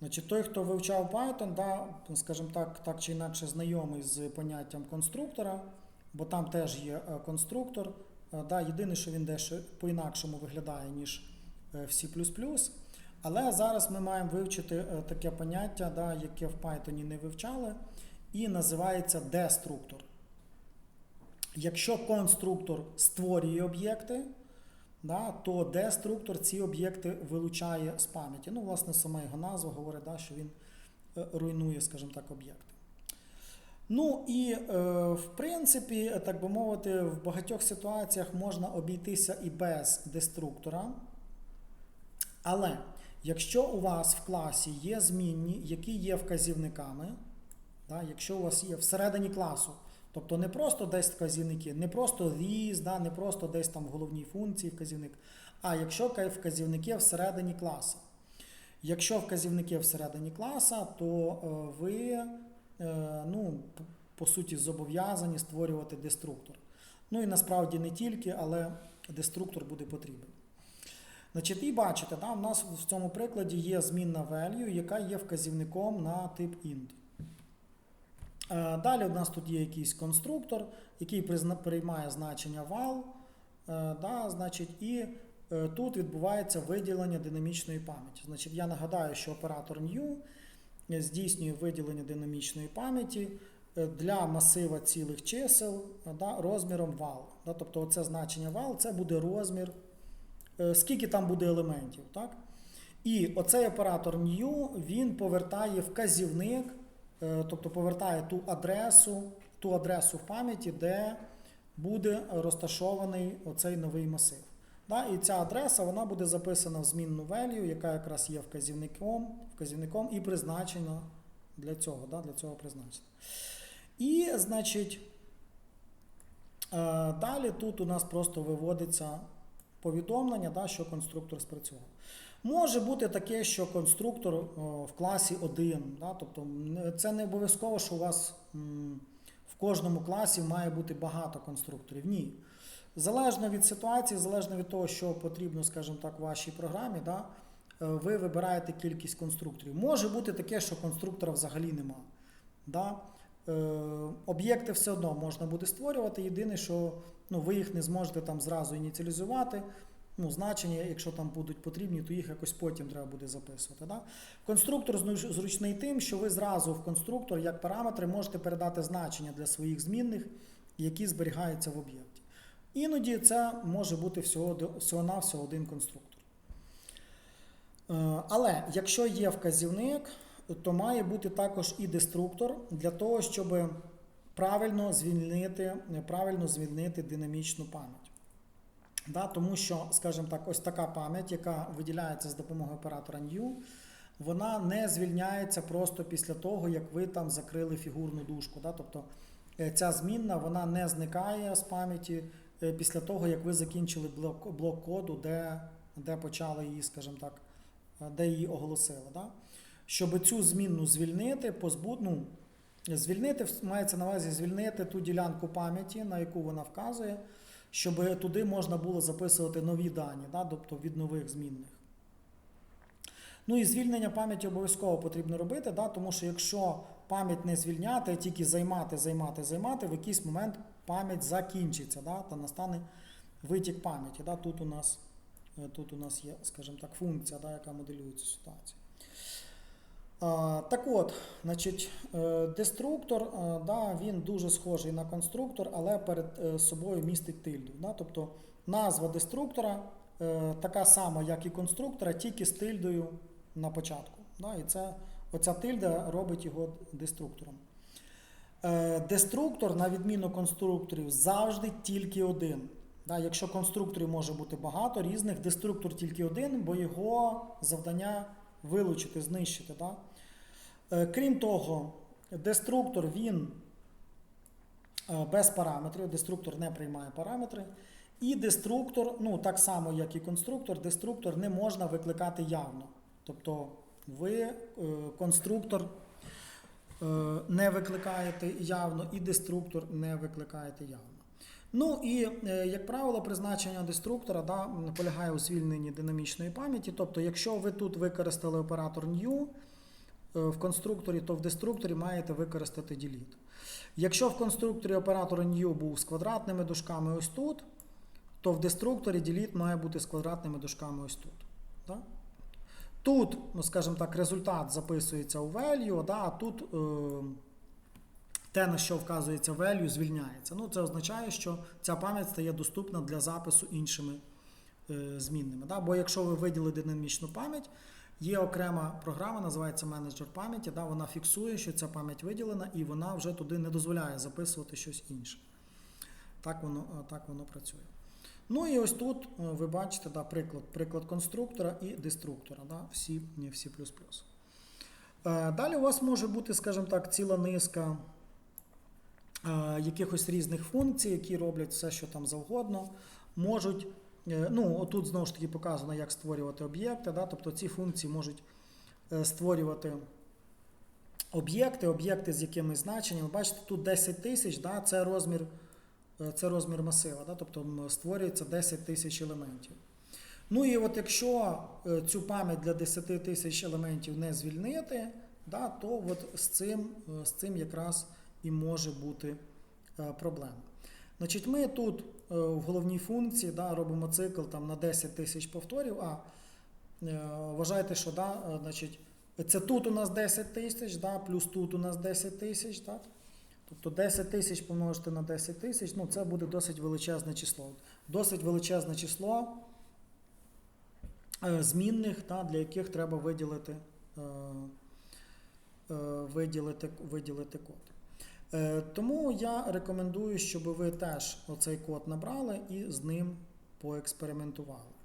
Значить, той, хто вивчав Python, да, скажімо так, так чи інакше знайомий з поняттям конструктора, бо там теж є е, конструктор. Е, Да, єдине, що він дещо по-інакшому виглядає, ніж е, в C++. Але зараз ми маємо вивчити таке поняття, да, яке в Python не вивчали, і називається деструктор. Якщо конструктор створює об'єкти, да, то деструктор ці об'єкти вилучає з пам'яті. Ну, власне, сама його назва говорить, да, що він е, руйнує, скажімо так, об'єкти. Ну і е, в принципі, так би мовити, в багатьох ситуаціях можна обійтися і без деструктора. Але якщо у вас в класі є змінні, які є вказівниками, да, якщо у вас є всередині класу, тобто не просто десь вказівники, не просто this, да, не просто десь там в головній функції вказівник, а якщо вказівники всередині класу. Якщо вказівники всередині класа, то е, ви е, ну, по суті зобов'язані створювати деструктор. Ну і насправді не тільки, але деструктор буде потрібен. Значить, і бачите, да, у нас в цьому прикладі є змінна value, яка є вказівником на тип int. Е, Далі у нас тут є якийсь конструктор, який приймає значення val, е, да, значить, і е, тут відбувається виділення динамічної пам'яті. Значить, я нагадаю, що оператор new здійснює виділення динамічної пам'яті для масива цілих чисел да, розміром val. Да, тобто оце значення val це буде розмір, скільки там буде елементів. Так? І оцей оператор new він повертає вказівник, тобто повертає ту адресу, ту адресу в пам'яті, де буде розташований оцей новий масив. Да? І ця адреса вона буде записана в змінну value, яка якраз є вказівником, вказівником і призначена для цього, да? для цього призначена. І, значить, е, далі тут у нас просто виводиться повідомлення, да, що конструктор спрацював. Може бути таке, що конструктор в класі один. Да, тобто це не обов'язково, що у вас в кожному класі має бути багато конструкторів. Ні. Залежно від ситуації, залежно від того, що потрібно, скажімо так, вашій програмі, да, е, ви вибираєте кількість конструкторів. Може бути таке, що конструктора взагалі нема. Да? Е, об'єкти все одно можна буде створювати. Єдине, що ну, ви їх не зможете там зразу ініціалізувати. Ну, значення, якщо там будуть потрібні, то їх якось потім треба буде записувати. Да? Конструктор зручний тим, що ви зразу в конструктор як параметри можете передати значення для своїх змінних, які зберігаються в об'єкті. Іноді це може бути всього, всього-навсього один конструктор. Е, Але якщо є вказівник, то має бути також і деструктор для того, щоб правильно звільнити, правильно звільнити динамічну пам'ять. Да, тому що, скажімо так, ось така пам'ять, яка виділяється з допомогою оператора new, вона не звільняється просто після того, як ви там закрили фігурну дужку. Да? Тобто е, ця змінна вона не зникає з пам'яті е, після того, як ви закінчили блок, блок коду, де, де почали її, скажімо так, е, де її оголосили. Да? Щоб цю змінну звільнити, позбу... ну, звільнити мається на увазі звільнити ту ділянку пам'яті, на яку вона вказує, щоб туди можна було записувати нові дані, да? тобто від нових змінних. Ну і звільнення пам'яті обов'язково потрібно робити, да? тому що якщо пам'ять не звільняти, а тільки займати, займати, займати, в якийсь момент пам'ять закінчиться, да? та настане витік пам'яті. Да? Тут, у нас, е, тут у нас є, скажімо так, функція, да, яка моделює цю ситуацію. Так от, значить, е, деструктор, е, да, він дуже схожий на конструктор, але перед е, собою містить тильду. Да? Тобто назва деструктора така сама, як і конструктора, тільки з тильдою на початку. Да? І це, оця тильда робить його деструктором. Деструктор, на відміну конструкторів, завжди тільки один. Да, якщо конструкторів може бути багато різних, деструктор тільки один, бо його завдання вилучити, знищити. Да? Е, Крім того, деструктор він е, без параметрів, деструктор не приймає параметри. І деструктор, ну так само, як і конструктор, деструктор не можна викликати явно. Тобто ви е, конструктор не викликаєте явно, і деструктор не викликаєте явно. Ну і, як правило, призначення деструктора да, полягає у звільненні динамічної пам'яті. Тобто, якщо ви тут використали оператор new, в конструкторі, то в деструкторі маєте використати delete. Якщо в конструкторі оператор new був з квадратними дужками ось тут, то в деструкторі delete має бути з квадратними дужками ось тут. Да? Тут, ну, скажімо так, результат записується у value, да, а тут е, те, на що вказується value, звільняється. Ну, це означає, що ця пам'ять стає доступна для запису іншими е, змінними. Да? Бо якщо ви виділите динамічну пам'ять, є окрема програма, називається менеджер пам'яті, да? вона фіксує, що ця пам'ять виділена, і вона вже туди не дозволяє записувати щось інше. Так воно, е, так воно працює. Ну і ось тут е, ви бачите да, приклад, приклад конструктора і деструктора, да, всі, всі плюс-плюс. Е, Далі у вас може бути, скажімо так, ціла низка якихось різних функцій, які роблять все, що там завгодно. Можуть, ну, отут знову ж таки показано, як створювати об'єкти. Да, тобто ці функції можуть е, створювати об'єкти, об'єкти з якимись значеннями. Бачите, тут 10 тисяч, да, це розмір. Е, Це розмір масива, да? тобто створюється 10 тисяч елементів. Ну і от якщо е, цю пам'ять для 10 тисяч елементів не звільнити, да, то от з цим, е, з цим якраз і може бути е, проблема. Значить, ми тут е, в головній функції да, робимо цикл там, на 10 тисяч повторів, а е, вважайте, що да, е, значить, це тут у нас 10 тисяч, да, плюс тут у нас 10 тисяч. Так? Тобто 10 тисяч помножити на 10 тисяч, ну це буде досить величезне число. Досить величезне число змінних, та, для яких треба виділити, виділити, виділити код. Е, Тому я рекомендую, щоб ви теж оцей код набрали і з ним поекспериментували.